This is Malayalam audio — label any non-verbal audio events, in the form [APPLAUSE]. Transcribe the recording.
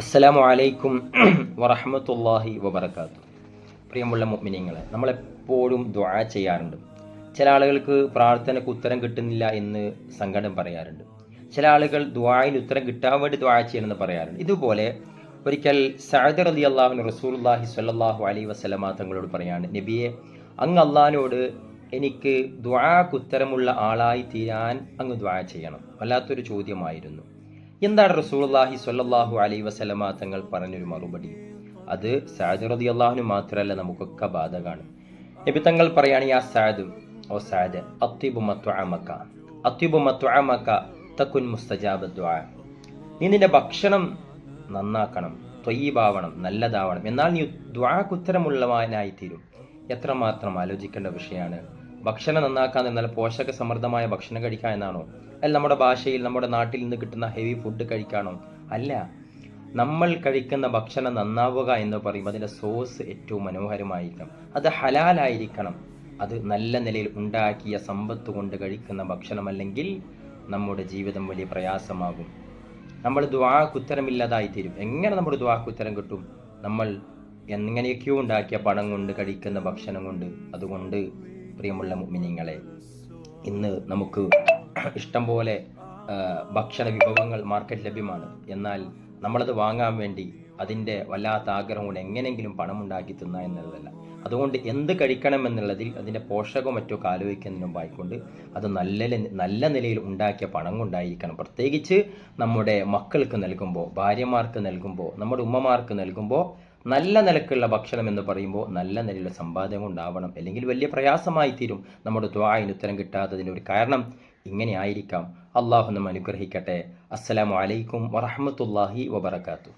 അസ്സലാമു അലൈക്കും [CLEARS THROAT] വറഹമത്തല്ലാഹി വബർക്കാത്തു പ്രിയമുള്ള മുഅ്മിനീങ്ങളെ നമ്മളെപ്പോഴും ദ്വാ ചെയ്യാറുണ്ട്. ചില ആളുകൾക്ക് പ്രാർത്ഥനയ്ക്ക് ഉത്തരം കിട്ടുന്നില്ല എന്ന് സങ്കടം പറയാറുണ്ട്. ചില ആളുകൾ ദുആയിൽ ഉത്തരം കിട്ടാൻ വേണ്ടി ദ്വാ ചെയ്യണമെന്ന് പറയാറുണ്ട്. ഇതുപോലെ ഒരിക്കൽ സഅദ് റലി അള്ളാഹുന് റസൂലുള്ളാഹി സ്വല്ലല്ലാഹു അലൈഹി വസല്ലമ തങ്ങളോട് പറയാണ് നബിയെ അങ്ങ് അള്ളാഹിനോട് എനിക്ക് ദ്വാക്കുത്തരമുള്ള ആളായി തീരാൻ അങ്ങ് ദ്വാ ചെയ്യണം. വല്ലാത്തൊരു ചോദ്യമായിരുന്നു. എന്താണ് റസൂലുള്ളാഹി സ്വല്ലല്ലാഹു അലൈ വസലമ തങ്ങൾ പറഞ്ഞൊരു മറുപടി? അത് സഅദ് റളിയല്ലാഹു മാത്രമല്ല നമുക്കൊക്കെ ബാധകാണ്. നബി തങ്ങൾ പറയുകയാണ് ആ സഅദ് ഓ സാദ് തകുൻ മുസ്തജാബ ദുആ. നീ നിന്റെ ഭക്ഷണം നന്നാക്കണം ത്വയ്യീബാവണം നല്ലതാവണം. എന്നാൽ നീ ദ്വാക്കുത്തരമുള്ളവാനായി തീരും എത്രമാത്രം ആലോചിക്കേണ്ട വിഷയമാണ് ഭക്ഷണം നന്നാക്കാൻ എന്നാൽ പോഷക സമൃദ്ധമായ ഭക്ഷണം കഴിക്കുക എന്നാണോ? അല്ല നമ്മുടെ ഭാഷയിൽ നമ്മുടെ നാട്ടിൽ നിന്ന് കിട്ടുന്ന ഹെവി ഫുഡ് കഴിക്കാനോ അല്ല. നമ്മൾ കഴിക്കുന്ന ഭക്ഷണം നന്നാവുക എന്ന് പറയും അതിന്റെ സോസ് ഏറ്റവും മനോഹരമായിരിക്കണം. അത് ഹലാലായിരിക്കണം. അത് നല്ല നിലയിൽ ഉണ്ടാക്കിയ സമ്പത്ത് കൊണ്ട് കഴിക്കുന്ന ഭക്ഷണമല്ലെങ്കിൽ നമ്മുടെ ജീവിതം വലിയ പ്രയാസമാകും. നമ്മൾ ദ്വാക്കുത്തരമില്ലാതായി തീരും. എങ്ങനെ നമ്മുടെ ദ്വാക്കുത്തരം കിട്ടും? നമ്മൾ എങ്ങനെയൊക്കെയോ ഉണ്ടാക്കിയ പണം കൊണ്ട് കഴിക്കുന്ന ഭക്ഷണം കൊണ്ട്. അതുകൊണ്ട് പ്രിയമുള്ള മിനിങ്ങളെ ഇന്ന് നമുക്ക് ഇഷ്ടംപോലെ ഭക്ഷണ വിഭവങ്ങൾ മാർക്കറ്റ് ലഭ്യമാണ്. എന്നാൽ നമ്മളത് വാങ്ങാൻ വേണ്ടി അതിന്റെ വല്ലാത്ത ആഗ്രഹം കൊണ്ട് എങ്ങനെയെങ്കിലും പണം ഉണ്ടാക്കി തിന്ന എന്നുള്ളതല്ല അതുകൊണ്ട് എന്ത് കഴിക്കണം എന്നുള്ളതിൽ അതിന്റെ പോഷകമോ മറ്റോ ആലോചിക്കുന്നതിന് മുമ്പായിക്കൊണ്ട് അത് നല്ല നല്ല നിലയിൽ ഉണ്ടാക്കിയ പണം കൊണ്ടായിരിക്കണം പ്രത്യേകിച്ച് നമ്മുടെ മക്കൾക്ക് നൽകുമ്പോൾ ഭാര്യമാർക്ക് നൽകുമ്പോൾ നമ്മുടെ ഉമ്മമാർക്ക് നൽകുമ്പോൾ നല്ല നിലക്കുള്ള ഭക്ഷണം എന്ന് പറയുമ്പോൾ നല്ല നിലയിലുള്ള സമ്പാദ്യം ഉണ്ടാവണം. അല്ലെങ്കിൽ വലിയ പ്രയാസമായി തീരും നമ്മുടെ ദ്വായിന് ഉത്തരം കിട്ടാത്തതിന്റെ ഒരു കാരണം ഇങ്ങനെ ആയിരിക്കാം. അള്ളാഹു നമ്മെ അനുഗ്രഹിക്കട്ടെ. അസ്സലാമു അലൈക്കും വറഹമത്തല്ലാഹി വബർക്കാത്തു